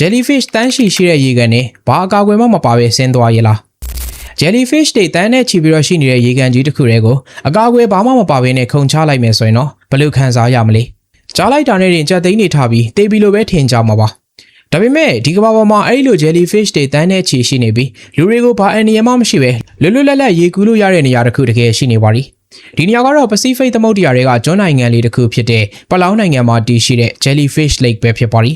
jellyfish တန်းရှိရှိတဲ့ရေကန်နဲ့ဘာအကာအကွယ်မှမပါဘဲဆင်းသွားရလား jellyfish တွေတန်းနဲ့ချီပြီးတော့ရှိနေတဲ့ရေကန်ကြီးတစ်ခုတည်းကိုအကာအကွယ်ဘာမှမပါဘဲနဲ့ခုန်ချလိုက်မယ်ဆိုရင်တော့ဘယ်လိုခံစားရမလဲကြားလိုက်တာနဲ့တင်ကြက်သိန်းနေထားပြီးတေးပြီးလိုပဲထင်ကြမှာပါဒါပေမဲ့ဒီကမ္ဘာပေါ်မှာအဲ့လို jellyfish တွေတန်းနဲ့ချီရှိနေပြီးလူတွေကိုဘာအန္တရာယ်မှမရှိပဲလွတ်လွတ်လပ်လပ်ရေကူးလို့ရတဲ့နေရာတစ်ခုတကယ်ရှိနေပါ ರಿ ဒီနေရာကတော့ Pacific သမုဒ္ဒရာတွေကကျွန်းနိုင်ငံလေးတစ်ခုဖြစ်တဲ့ပလောင်းနိုင်ငံမှာတည်ရှိတဲ့ Jellyfish Lake ပဲဖြစ်ပါရီ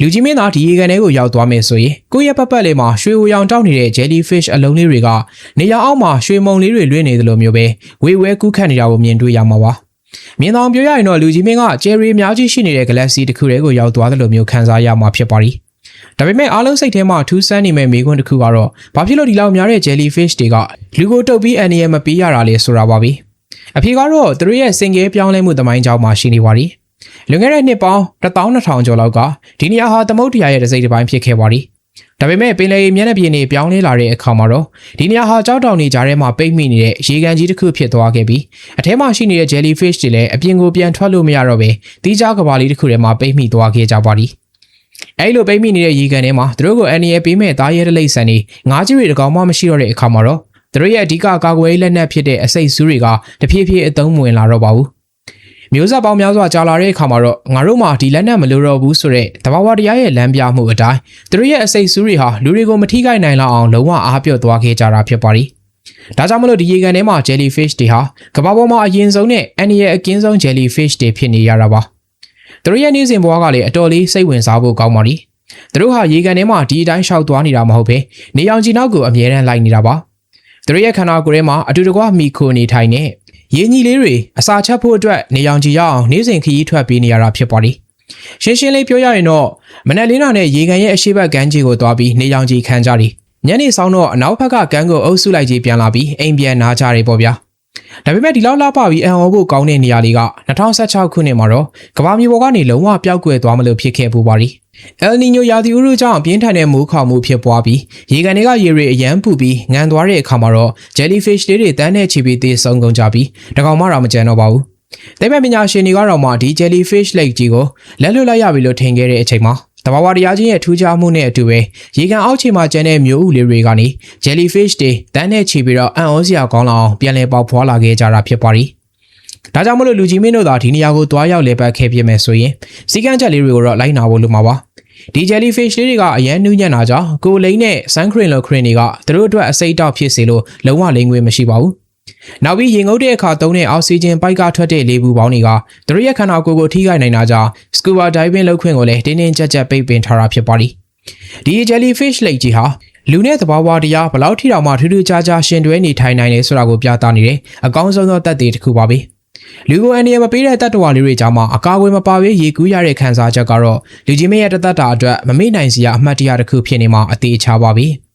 လူကြီးမင်းသားဒီရေကန်ထဲကိုရောက်သွားမယ်ဆိုရင်ကိုယ့်ရဲ့ပတ်ပတ်လေးမှာရွှေဝရောင်တောက်နေတဲ့ Jellyfish အလုံးလေးတွေကနေရာအောက်မှာရွှေမုံလေးတွေလွင့်နေသလိုမျိုးပဲဝေဝဲကူးခတ်နေတာကိုမြင်တွေ့ရမှာပါမြင်တော်ပြောရရင်တော့လူကြီးမင်းက Jerry အများကြီးရှိနေတဲ့ Galaxy တစ်ခုတည်းကိုရောက်သွားသလိုမျိုးခံစားရမှာဖြစ်ပါရီဒါပေမဲ့အားလုံးစိတ်ထဲမှာထူးဆန်းနေမဲ့မိကွန်းတစ်ခုကတော့ဘာဖြစ်လို့ဒီလောက်များတဲ့ jellyfish တွေကလူကိုတုပ်ပြီးအန်ရမပေးရတာလဲဆိုတာပါပဲအဖေကတော့သူတို့ရဲ့စင်ကဲပြောင်းလဲမှုသမိုင်းကြောင်းမှာရှိနေပါရီ လွန်ခဲ့တဲ့နှစ်ပေါင်း12000ကျော်လောက်ကဒီနေရာဟာသမုဒ္ဒရာရဲ့တစ်စိတ်တစ်ပိုင်းဖြစ်ခဲ့ပါရီဒါပေမဲ့ပင်လယ်မျက်နှာပြင်တွေပြောင်းလဲလာတဲ့အခါမှာတော့ဒီနေရာဟာကြောက်တောင်တွေကြားထဲမှာပိတ်မိနေတဲ့ရေကန်ကြီးတစ်ခုဖြစ်သွားခဲ့ပြီးအထဲမှာရှိနေတဲ့ jellyfish တွေလည်းအပြင်ကိုပြန်ထွက်လို့မရတော့ပဲတီးခြားကဘာလေးတစ်ခုထဲမှာပိတ်မိသွားခဲ့ကြပါရီအဲ့လိုပိတ်မိနေတဲ့ရေကန်ထဲမှာသူတို့ကိုအန်ရပေးမဲ့သားရဲတလိမ့်ဆန်တွေငါးကြီးတွေတကောင်မှမရှိတော့တဲ့အခါမှာတော့သူတို့ရဲ့အဓိကကာကွယ်ရေးလက်နက်ဖြစ်တဲ့အစိတ်ဆူးတွေကတဖြည်းဖြည်းအသုံးမဝင်လာတော့ပါဘူး မျိုးဆက်ပေါင်းများစွာကြာလာတဲ့အခါမှာတော့ငါတို့မှဒီလက်နက်မလိုတော့ဘူးဆိုတဲ့တဘာဝတရားရဲ့လမ်းပြမှုအတိုင်းသူတို့ရဲ့အစိတ်ဆူးတွေဟာလူတွေကိုမထိခိုက်နိုင်လောက်အောင်လုံးဝအားပြော့သွားခဲ့ကြတာဖြစ်ပါရီဒါကြောင့်မလို့ဒီရေကန်ထဲမှာ jellyfish တွေဟာကမ္ဘာပေါ်မှာအရင်ဆုံးနဲ့အန်ရရဲ့အကင်းဆုံး jellyfish တွေဖြစ်နေရတာပါသူတို့ရဲ့နေစဉ်ဘဝကလည်းအတော်လေးစိတ်ဝင်စားဖို့ကောင်းပါရီသူတို့ဟာရေကန်ထဲမှာဒီအတိုင်းရှောက်သွားနေတာမဟုတ်ဘဲနေအောင်ကြီးနောက်ကိုအမြဲတမ်းလိုက်နေတာပါသူတို့ရဲ့ခန္ဓာကိုယ်ထဲမှာအတူတကွမိခိုနေထိုင်နေ ရင်းကြီးလေးတွေအစာချက်ဖို့အတွက်နေအောင်ကြီးရအောင်နေ့စဉ်ခရီးထွက်ပေးနေရတာဖြစ်ပါလိရှင်းရှင်းလေးပြောရရင်တော့မနက်လင်းတာနဲ့ရေကန်ရဲ့အရှိတ်ကမ်းခြေကိုသွားပြီးနေအောင်ကြီးခံကြတယ်ညနေဆောင်တော့အနောက်ဘက်ကကမ်းကိုအုပ်စုလိုက်ကြီးပြန်လာပြီးအိမ်ပြန်နာကြတယ်ပေါ့ဗျာဒါပေမဲ့ဒီလောက်လာပပြီးအံ့ဩဖို့ကောင်းတဲ့နေရာလေးက2016ခုနှစ်မှာတော့ကမ္ဘာမြေပေါ်ကနေလုံးဝပျောက်ကွယ်သွားမလို့ဖြစ်ခဲ့ပူပါရီ။ El Niño ရာသီဥတုကြောင့်ပြင်းထန်တဲ့မိုးခေါင်မှုဖြစ်ပွားပြီးရေကန်တွေကရေတွေအရန်ပူပြီးငန်သွားတဲ့အခါမှာတော့ jellyfish လေးတွေတန်းနဲ့ချီပြီးသေဆုံးကုန်ကြပြီးတကောင်မှတော့မကြံတော့ပါဘူး။ဒါပေမဲ့ပညာရှင်တွေကတော့မှဒီ jellyfish lake ကြီးကိုလက်လွတ်လိုက်ရပြီလို့ထင်ခဲ့တဲ့အချိန်မှာတဘာဝတရားချင်းရဲ့ထူးခြားမှုနဲ့အတူပဲရေကန်အောက်ခြေမှာကျန်တဲ့မျိုးဥလေးတွေကနေ jellyfish တွေတန်းနဲ့ချီပြီးတော့အံ့ဩစရာကောင်းလောက်အောင်ပြန်လည်ပေါက်ဖွာလာခဲ့ကြတာဖြစ်ပါရီ။ ဒါကြောင့်မလို့လူကြီးမင်းတို့သာဒီနေရာကိုတွားရောက်လေပတ်ခဲ့ပြမယ်ဆိုရင်စီကန်းချက်လေးတွေကိုတော့လိုက်နာဖို့လိုမှာပါဒီ jellyfish လေးတွေကအရန်နှူးညံ့တာကြောင့်ကိုလိန်နဲ့ sun cream လို cream တွေကသူတို့အတွက်အစိတ်တောက်ဖြစ်စေလို့လုံးဝလိမ်ငွေမရှိပါဘူးနောက်ပြီးရင်ငုတ်တဲ့အခါသုံးတဲ့အောက်ဆီဂျင်ပိုက်ကထွက်တဲ့လေပူပေါင်းတွေကသူတို့ရဲ့ခန္ဓာကိုယ်ကိုထိခိုက်နိုင်တာကြောင့် scuba diving လုပ်ခွင့်ကိုလည်းတင်းတင်းကြပ်ကြပ်ပိတ်ပင်ထားတာဖြစ်ပါလိဒီ jellyfish လိတ်ကြီးဟာလူနဲ့သဘာဝတရားဘလောက်ထိတောင်မှထူးထူးခြားခြားရှင်တွဲနေထိုင်နိုင်တယ်ဆိုတာကိုပြသနေတယ်အကောင်းဆုံးသောသက်သေတစ်ခုပါပဲ လူကိုအန်ဒီယမပေးတဲ့တတ်တော်လေးတွေကြားမှာအကာအကွယ်မပါဘဲရေကူးရတဲ့ခံစားချက်ကတော့လူကြီးမရဲ့တသက်တာအတွက်မမေ့နိုင်စရာအမှတ်တရတစ်ခုဖြစ်နေမှာအသေးချပါပြီ။